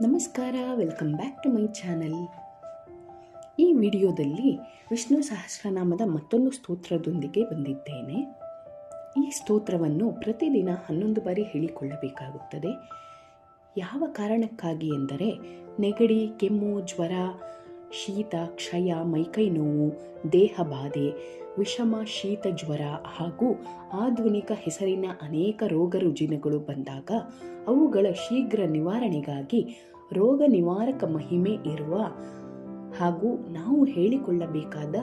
ನಮಸ್ಕಾರ welcome back to my channel ಈ ವಿಡಿಯೋದಲ್ಲಿ ವಿಷ್ಣು ಸಹಸ್ರನಾಮದ ಮತ್ತೊಂದು ಸ್ತೋತ್ರದೊಂದಿಗೆ ಬಂದಿದ್ದೇನೆ. ಈ ಸ್ತೋತ್ರವನ್ನು ಪ್ರತಿದಿನ ಹನ್ನೊಂದು ಬಾರಿ ಹೇಳಿಕೊಳ್ಳಬೇಕಾಗುತ್ತದೆ. ಯಾವ ಕಾರಣಕ್ಕಾಗಿ ಎಂದರೆ ನೆಗಡಿ, ಕೆಮ್ಮು, ಜ್ವರ ಶೀತ, ಕ್ಷಯ, ಮೈಕೈ ನೋವು, ದೇಹ ಬಾಧೆ, ವಿಷಮ, ಶೀತ, ಜ್ವರ ಹಾಗೂ ಆಧುನಿಕ ಹೆಸರಿನ ಅನೇಕ ರೋಗ ರುಜಿನಗಳು ಬಂದಾಗ ಅವುಗಳ ಶೀಘ್ರ ನಿವಾರಣೆಗಾಗಿ ರೋಗ ನಿವಾರಕ ಮಹಿಮೆ ಇರುವ ಹಾಗೂ ನಾವು ಹೇಳಿಕೊಳ್ಳಬೇಕಾದ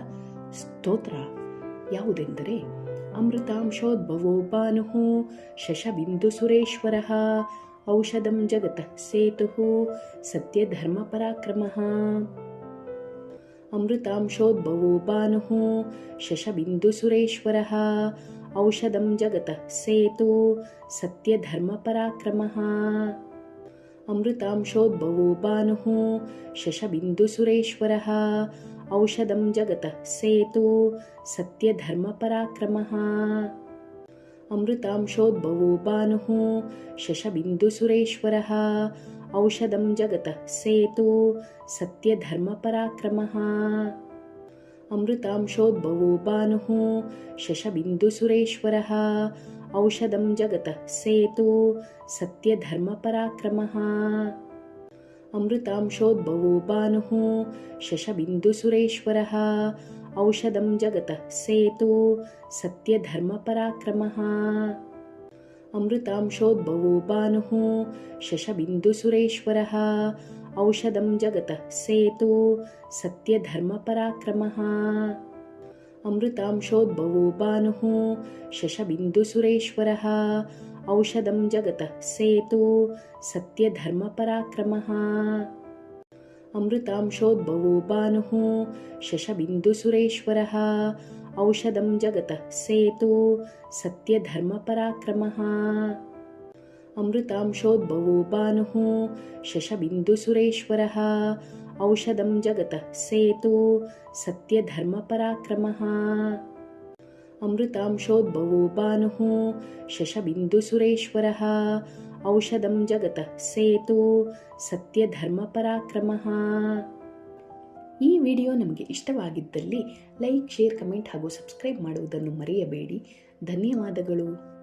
ಸ್ತೋತ್ರ ಯಾವುದೆಂದರೆ ಅಮೃತಾಂಶೋದ್ಭವೋಪಾನು ಶಶಬಿಂದು ಸುರೇಶ್ವರ ಔಷಧಂ ಜಗತಃ ಸೇತು ಸತ್ಯಧರ್ಮ ಪರಾಕ್ರಮ. अमृतांशोद्भवोपानुः शशबिन्दुसुरेश्वरः। औषधं जगतः सेतु सत्यधर्मपराक्रमः। अमृतांशोद्भवोपानुः शशबिन्दुसुरेश्वरः। औषधं जगतः सेतु सत्यधर्मपराक्रमः। अमृतांशोद्भवोपानुः शशबिन्दुसुरेश्वरः। औषधं जगतः सेतु सत्यधर्मपराक्रमः। अमृतांशोद्भवो भानुः शशबिन्दुसुरेश्वरः। औषधं जगतः सेतु सत्यधर्मपराक्रमः। अमृतांशोद्भवो भानुः शशबिन्दुसुरेश्वरः। औषधं जगतः सेतु सत्यधर्मपराक्रमः। अमृतांशोद्भवोन्दुसुरेश्वरः औषधं जगतः सेतु सत्यधर्मपराक्रमः। अमृतांशोद्भवोपानुः शशबिन्दुसुरेश्वरः। औषधं जगतः सेतु सत्यधर्मपराक्रमः। अमृतांशोद्भवोपानुः शशबिन्दुसुरेश्वरः। औषधं जगतः सेतु सत्यधर्मपराक्रमः। अमृतांशोद्भवो भानुः शशबिन्दुसुरेश्वरः। औषधं जगतः सेतु सत्यधर्मपराक्रमः। अमृतांशोद्भवो भानुः शशबिन्दुसुरेश्वरः। औषधं जगतः सेतु सत्यधर्मपराक्रमः। ಈ ವಿಡಿಯೋ ನಮಗೆ ಇಷ್ಟವಾಗಿದ್ದಲ್ಲಿ ಲೈಕ್ ಶೇರ್ ಕಮೆಂಟ್ ಹಾಗೂ ಸಬ್ಸ್ಕ್ರೈಬ್ ಮಾಡುವುದನ್ನು ಮರೆಯಬೇಡಿ. ಧನ್ಯವಾದಗಳು.